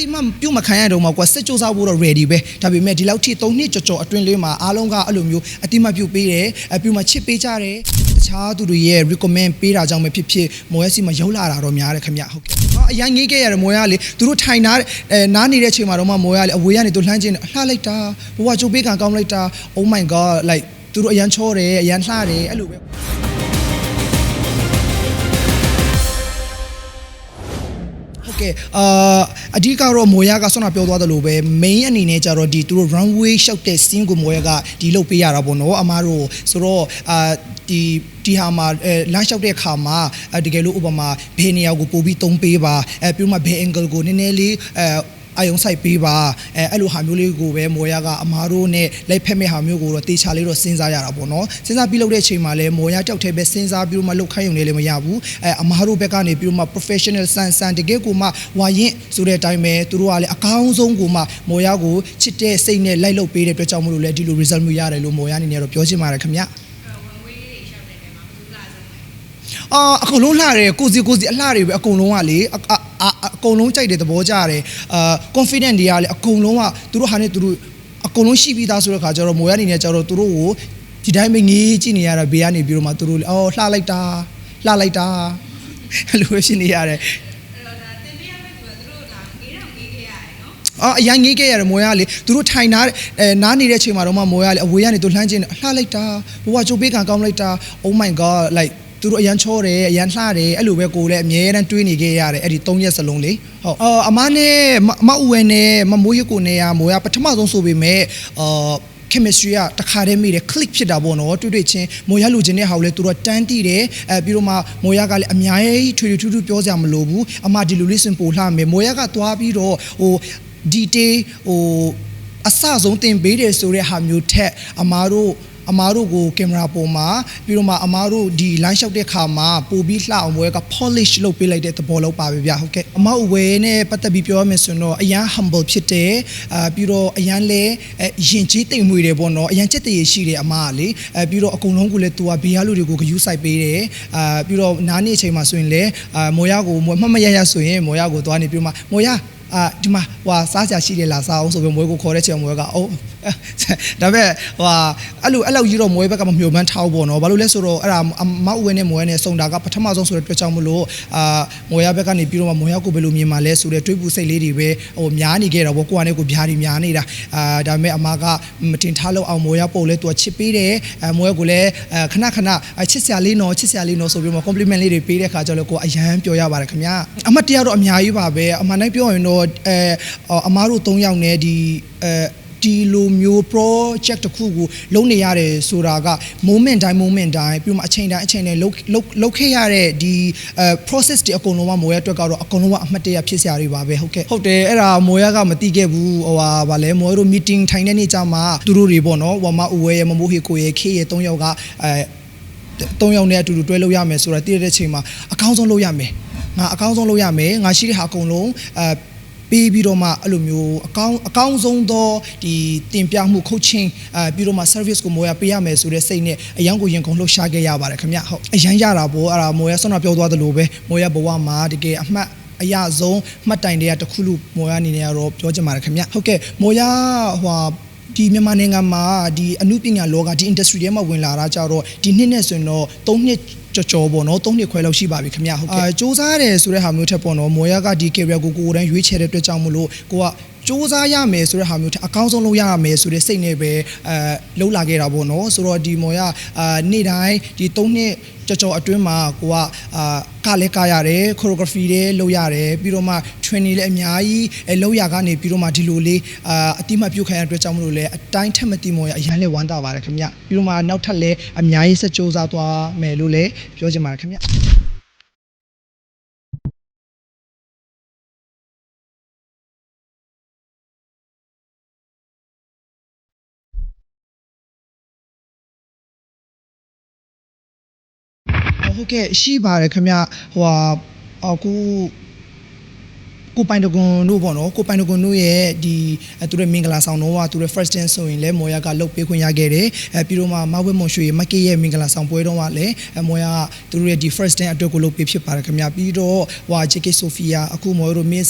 တိမှပြုတ်မခံရတော့မှကွာစစ်ကြိုးစားဖို့တော့ ready ပဲဒါပေမဲ့ဒီလောက်ထိ3နှစ်ကြော်ကြော်အတွင်းလေးမှာအားလုံးကအဲ့လိုမျိုးအတိမပြုတ်ပေးတယ်အပြုတ်မှချစ်ပေးကြတယ်တခြားသူတွေရဲ့ recommend ပေးတာကြောင့်ပဲဖြစ်ဖြစ်မော်ရစီမှာရောက်လာတာတော့များတယ်ခင်ဗျဟုတ်ကဲ့အော်အရင်ငေးခဲ့ရတယ်မော်ရလေသူတို့ထိုင်နာအဲနားနေတဲ့အချိန်မှာတော့မှမော်ရလေအဝေးကနေသူလှမ်းချင်းလှလိုက်တာဘဝကြိုးပေးကံကောင်းလိုက်တာ oh my god like သူတို့အရန်ချောတယ်အရန်လှတယ်အဲ့လိုပဲ ကဲ့အာအဓိကတော့မိုယာကဆွမ်းနာပြောသွားသလိုပဲ main အနေနဲ့ကြတော့ဒီသူတို့ runway ရှောက်တဲ့ scene ကိုမိုယာကဒီလုပ်ပေးရတာပေါ့နော်အမားတို့ဆိုတော့အာဒီဒီဟာမှာအဲလမ်းလျှောက်တဲ့ခါမှာအဲတကယ်လို့ဥပမာဘယ်နေရာကိုပို့ပြီးသုံးပေးပါအဲပြီးမှဘယ် angle ကိုနည်းနည်းလေးအဲ အယုံဆိုင်ပေးပါအဲအဲ့လိုဟာမျိုးလေးကိုပဲမော်ရကအမားတို့နဲ့လိုက်ဖက်မဲ့ဟာမျိုးကိုတော့တေချာလေးတော့စဉ်းစားရတာပေါ့နော်စဉ်းစားပြီးလုပ်တဲ့အချိန်မှာလည်းမော်ရတောက်ထဲပဲစဉ်းစားပြီးတော့မှလုပ်ခိုင်းရုံနဲ့လည်းမရဘူးအဲအမားတို့ဘက်ကနေပြီးတော့မှ professional ဆန်ဆန်တကယ်ကိုမှဝါရင်ဆိုတဲ့အတိုင်းပဲသူတို့ကလည်းအကောင်းဆုံးကိုမှမော်ရကိုချစ်တဲ့စိတ်နဲ့လိုက်လုပ်ပေးတဲ့အတွက်ကြောင့်မလို့လဲဒီလို result မျိုးရတယ်လို့မော်ရအနေနဲ့တော့ပြောချင်ပါတယ်ခင်ဗျအာအကုန်လုံးလှတယ်ကိုစီကိုစီအလှတွေပဲအကုန်လုံးကလေအအအအ ကုန်လုံးကြိုက်တဲ့သဘောကြတယ်အာ confident တွေကလေအကုန်လုံးကသူတို့ဟာနဲ့သူတို့အကုန်လုံးရှိပြီးသားဆိုတဲ့ခါကျတော့မိုးရအနေနဲ့ကျတော့သူတို့ကိုဒီတိုင်းပဲငေးကြည့်နေရတာဘေးကနေပြီးတော့မှသူတို့လေအော်လှလိုက်တာလှလိုက်တာအဲ့လိုပဲဖြစ်နေရတယ်အာအရင်ငေးခဲ့ရတယ်မော်ရလေသူတို့ထိုင်နာအဲနားနေတဲ့အချိန်မှာတော့မှမော်ရလေအဝေးကနေသူလှမ်းချင်းလှလိုက်တာဘဝကြိုးပေးကံကောင်းလိုက်တာ oh my god like သူတို့အရန်ချောတယ်အရန်လှတယ်အဲ့လိုပဲကိုယ်လည်းအမြဲတမ်းတွေးနေခဲ့ရတယ်အဲ့ဒီ၃ရက်စလုံးလေဟုတ်အော်အမနဲ့မမအူဝဲနဲ့မမိုးရကိုနဲ့ရမိုးရပထမဆုံးဆိုပေမဲ့အာ chemistry ကတခါတည်းမိတယ် click ဖြစ်တာပေါ့နော်တွေ့တွေ့ချင်းမိုးရလူချင်းတဲ့ဟာကိုလည်းသူတို့တန်းတီးတယ်အဲပြီးတော့မှမိုးရကလည်းအများကြီးထွေထွေထူးထူးပြောစရာမလိုဘူးအမဒီလိုလေးစင်ပိုလှမယ်မိုးရကသွားပြီးတော့ဟို detail ဟိုအစဆုံးတင်ပေးတယ်ဆိုတဲ့ဟာမျိုးထက်အမားတို့ အမားတို့ကိုကင်မရာပေါ်မှာပြီးတော့မှအမားတို့ဒီ line လျှောက်တဲ့ခါမှာပို့ပြီးလှအောင်ဘွဲက polish လုပ်ပေးလိုက်တဲ့သဘောလောက်ပါပဲဗျဟုတ်ကဲ့အမအဝဲနဲ့ပတ်သက်ပြီးပြောရမယ်ဆိုရင်တော့အရန် humble ဖြစ်တယ်အာပြီးတော့အရန်လဲအဲရင်ကြီးတိမ်မွေတယ်ပေါ့နော်အရန်ချက်တရရှိတယ်အမကလေအဲပြီးတော့အကုန်လုံးကိုလည်းသူကဘေးရလူတွေကိုဂယူးဆိုင်ပေးတယ်အာပြီးတော့နားနေအချိန်မှာဆိုရင်လည်းအာမော်ရကိုမမမရရဆိုရင်မော်ရကိုသွားနေပြီးမှမော်ရအာဒီမှာဟွာစားကြရှိတယ်လားစားအောင်ဆိုပြီးမွေးကိုခေါ်တဲ့ချိန်မွေးကအိုးဒါပေမဲ့ဟွာအဲ့လိုအဲ့လိုကြီးတော့မွေးဘက်ကမမျှော်မှန်းထားဘူးပေါ့နော်ဘာလို့လဲဆိုတော့အဲ့ဒါမောက်ဝဲနဲ့မွေးနဲ့စုံတာကပထမဆုံးဆိုတဲ့အတွက်ကြောင့်မလို့အာမွေးရဘက်ကနေပြီးတော့မွေးရကိုဘယ်လိုမြင်မှလဲဆိုတဲ့တွေးပူစိတ်လေးတွေပဲဟိုများနေခဲ့တော့ပေါ့ကိုကနဲ့ကိုဗျားတွေများနေတာအာဒါပေမဲ့အမကမတင်ထားလို့အောင်မွေးရပို့လဲသူကချစ်ပေးတယ်အဲမွေးကိုလည်းခဏခဏချစ်စရာလေးနော်ချစ်စရာလေးနော်ဆိုပြီးမှ compliment လေးတွေပေးတဲ့ခါကျတော့ကိုအရန်ပြောရပါတယ်ခင်ဗျာအမတ်တရားတော့အများကြီးပါပဲအမှန်တိုင်းပြောရင်တော့အဲအမားတို့၃ယောက်နဲ့ဒီအဲ ဒီလိုမျိုး project တစ်ခုကိုလုံးနေရတယ်ဆိုတာက moment တိုင်း moment တိုင်းပြီးမှအချိန်တိုင်းအချိန်တိုင်းလုတ်လုတ်လုတ်ခဲ့ရတဲ့ဒီအဲ process တွေအကုန်လုံးကမိုးရအတွက်ကတော့အကုန်လုံးကအမှတ်တရဖြစ်စရာတွေပါပဲဟုတ်ကဲ့ဟုတ်တယ်အဲ့ဒါမိုးရကမသိခဲ့ဘူးဟိုဟာဗာလဲမိုးရတို့ meeting ထိုင်တဲ့နေ့ကျမှသူတို့တွေပေါ့နော်ဝါမဦးဝဲရမမိုးဟေကိုရခေရ၃ယောက်ကအဲ၃ယောက်နဲ့အတူတူတွဲလို့ရမယ်ဆိုတာတည်တဲ့ချိန်မှာအကောင်းဆုံးလုပ်ရမယ်ငါအကောင်းဆုံးလုပ်ရမယ်ငါရှိတဲ့ဟာအကုန်လုံးအဲ ပေးပြီးတော့မှအဲ့လိုမျိုးအကောင်းအကောင်းဆုံးသောဒီတင်ပြမှု coaching အဲပြီးတော့မှ service ကိုမောရပေးရမယ်ဆိုတဲ့စိတ်နဲ့အရန်ကိုရင်ကုန်လှုပ်ရှားခဲ့ရပါတယ်ခင်ဗျဟုတ်အရန်ရတာပေါ့အဲ့ဒါမောရဆွမ်းနာပြောသွားသလိုပဲမောရဘဝမှာတကယ်အမှတ်အရဆုံးမှတ်တိုင်တွေကတစ်ခုလူမောရအနေနဲ့ကတော့ပြောချင်ပါတယ်ခင်ဗျဟုတ်ကဲ့မောရဟိုဒီမြန်မာနိုင်ငံမှာဒီအမှုပညာလောကဒီ industry ထဲမှာဝင်လာတာကြတော့ဒီနှစ်နဲ့ဆိုရင်တော့၃နှစ် ကြော်ကြော်ပေါ့နော်၃နှစ်ခွဲလောက်ရှိပါပြီခင်ဗျဟုတ်ကဲ့အာစူးစမ်းရတယ်ဆိုတဲ့ဟာမျိုးထက်ပေါ့နော်မော်ရကဒီ career ကိုကိုယ်တိုင်ရွေးချယ်တဲ့အတွက်ကြောင့်မလို့ကိုက စူးစမ်းရမယ်ဆိုတဲ့ဟာမျိုးထက်အကောင်းဆုံးလုပ်ရမယ်ဆိုတဲ့စိတ်နဲ့ပဲအဲလှုပ်လာခဲ့တာပေါ့နော်ဆိုတော့ဒီမော်ရအာနေ့တိုင်းဒီ၃နှစ်ကြော်ကြော်အတွင်းမှာကိုကအာကလည်းကရတယ် choreography တွေလုပ်ရတယ်ပြီးတော့မှ training လည်းအများကြီးအဲလုပ်ရကနေပြီးတော့မှဒီလိုလေးအာအတိမတ်ပြုတ်ခိုင်းရတဲ့အတွက်ကြောင့်မလို့လဲအတိုင်းထက်မတိမော်ရအရန်လဲဝမ်းသာပါတယ်ခင်ဗျပြီးတော့မှနောက်ထပ်လည်းအများကြီးဆက်စူးစမ်းသွားမယ်လို့လည်းပြောချင်ပါတယ်ခင်ဗျ ဟုတ်ကဲ့ရှိပါတယ်ခင်ဗျဟိုဟာအခုကိုပိုင်တကွန်တို့ပေါ့နော်ကိုပိုင်တကွန်တို့ရဲ့ဒီအဲသူတို့မင်္ဂလာဆောင်တော့ကသူတို့ first dance ဆိုရင်လည်းမော်ရကလုတ်ပေးခွင့်ရခဲ့တယ်အဲပြီးတော့မှမဝဲမွန်ရွှေမက်ကရဲ့မင်္ဂလာဆောင်ပွဲတော့ကလည်းအဲမော်ရကသူတို့ရဲ့ဒီ first dance အတွက်ကိုလုတ်ပေးဖြစ်ပါတယ်ခင်ဗျာပြီးတော့ဟို JK Sophia အခုမော်ရတို့ Miss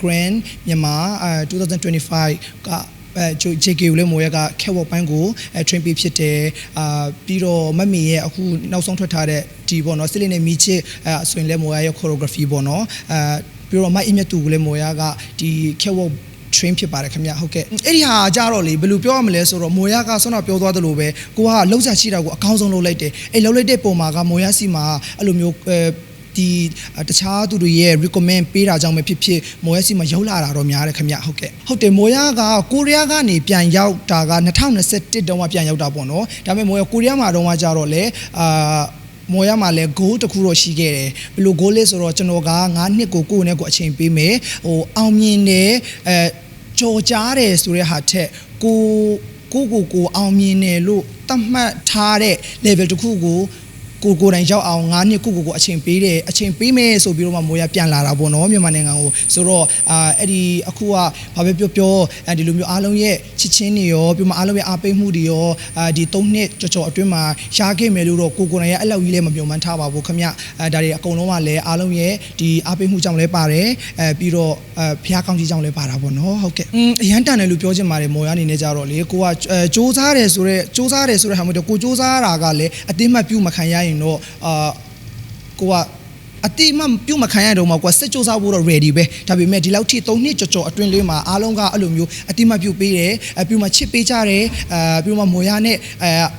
Grand မြန်မာအဲ2025က အဲဂျို JK ကိုလည်းမော်ရကခက်ဝက်ပိုင်းကိုအဲ train ပေးဖြစ်တယ်အာပြီးတော့မတ်မီရဲ့အခုနောက်ဆုံးထွက်ထားတဲ့ဒီပေါ့နော်စစ်လေးနဲ့မီချစ်အဲဆိုရင်လည်းမော်ရရဲ့ choreography ပေါ့နော်အဲပြီးတော့မတ်အင်းမြတ်သူကိုလည်းမော်ရကဒီခက်ဝက် train ဖြစ်ပါတယ်ခင်ဗျဟုတ်ကဲ့အဲ့ဒီဟာကြတော့လေဘယ်လိုပြောရမလဲဆိုတော့မော်ရကဆွမ်းတော့ပြောသွားသလိုပဲကိုကလှုပ်ရှားရှိတာကိုအကောင်းဆုံးလုပ်လိုက်တယ်အဲ့လှုပ်လိုက်တဲ့ပုံမှာကမော်ရစီမှာအဲ့လိုမျိုးအဲ ဒီတခြားသူတွေရဲ့ recommend ပေးတာကြောင့်ပဲဖြစ်ဖြစ်မော်ရစီမှာရောက်လာတာတော့များတယ်ခင်ဗျဟုတ်ကဲ့ဟုတ်တယ်မော်ရကကိုရီးယားကနေပြန်ရောက်တာက2021တုန်းကပြန်ရောက်တာပေါ့နော်ဒါပေမဲ့မော်ရကိုရီးယားမှာတုန်းကကြတော့လေအာမော်ရမှာလဲ goal တစ်ခုတော့ရှိခဲ့တယ်ဘယ်လို goal လဲဆိုတော့ကျွန်တော်က9နှစ်ကိုကိုယ့်နဲ့ကိုယ်အချိန်ပေးမယ်ဟိုအောင်မြင်တယ်အဲကြော်ကြားတယ်ဆိုတဲ့ဟာထက်ကိုကိုကိုကိုအောင်မြင်တယ်လို့သတ်မှတ်ထားတဲ့ level တစ်ခုကို ကိုကိုယ်တိုင်ရောက်အောင်9နှစ်ကိုကိုကိုအချိန်ပေးတယ်အချိန်ပေးမယ်ဆိုပြီးတော့မှမိုးရပြန်လာတာပေါ့နော်မြန်မာနိုင်ငံကိုဆိုတော့အာအဲ့ဒီအခုကဘာပဲပြောပြောအဲဒီလိုမျိုးအားလုံးရဲ့ချစ်ချင်းတွေရောပြီးမှအားလုံးရဲ့အားပေးမှုတွေရောအာဒီ3နှစ်ကြော်ကြော်အတွင်းမှာရှားခဲ့မယ်လို့တော့ကိုကိုယ်တိုင်ရဲ့အဲ့လောက်ကြီးလည်းမပြောမှန်းထားပါဘူးခင်ဗျအဲဒါတွေအကုန်လုံးကလည်းအားလုံးရဲ့ဒီအားပေးမှုကြောင့်လည်းပါတယ်အဲပြီးတော့အဲဖျားကောင်းကြီးကြောင့်လည်းပါတာပေါ့နော်ဟုတ်ကဲ့อืมအရန်တန်တယ်လို့ပြောချင်ပါတယ်မော်ရအနေနဲ့ကြတော့လေကိုကအဲစ조사တယ်ဆိုတော့စ조사တယ်ဆိုတဲ့ဟာမျိုးတော့ကိုစ조사တာကလည်းအသိမှတ်ပြုမခံရရင် ်ရင်တော့အာကိုကအတိမပြုတ်မခံရတော့မှကွာစစ်ကြိုးစားဖို့တော့ ready ပဲဒါပေမဲ့ဒီလောက်ထိ၃နှစ်ကြော်ကြော်အတွင်းလေးမှာအားလုံးကအဲ့လိုမျိုးအတိမပြုတ်ပေးတယ်ပြုတ်မှချစ်ပေးကြတယ်အာပြုတ်မှမော်ရနဲ့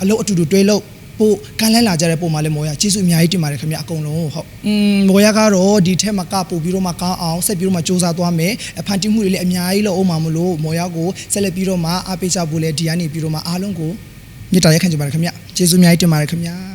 အလုပ်အတူတူတွဲလို့ပို့ကန်းလန်းလာကြတဲ့ပုံမှာလည်းမော်ရကျေးဇူးအများကြီးတင်ပါတယ်ခင်ဗျအကုန်လုံးဟုတ်อืมမော်ရကတော့ဒီထက်မှာကပို့ပြီးတော့မှကောင်းအောင်ဆက်ပြီးတော့မှစူးစမ်းသွားမယ်ဖန်တီးမှုတွေလည်းအများကြီးလုပ်အောင်မှာမလို့မော်ရကိုဆက်လက်ပြီးတော့မှအားပေးကြဖို့လည်းဒီကနေပြီးတော့မှအားလုံးကိုမြတ်တာရက်ခံကြပါတယ်ခင်ဗျကျေးဇူးအများကြီးတင်ပါတယ်ခင်ဗျ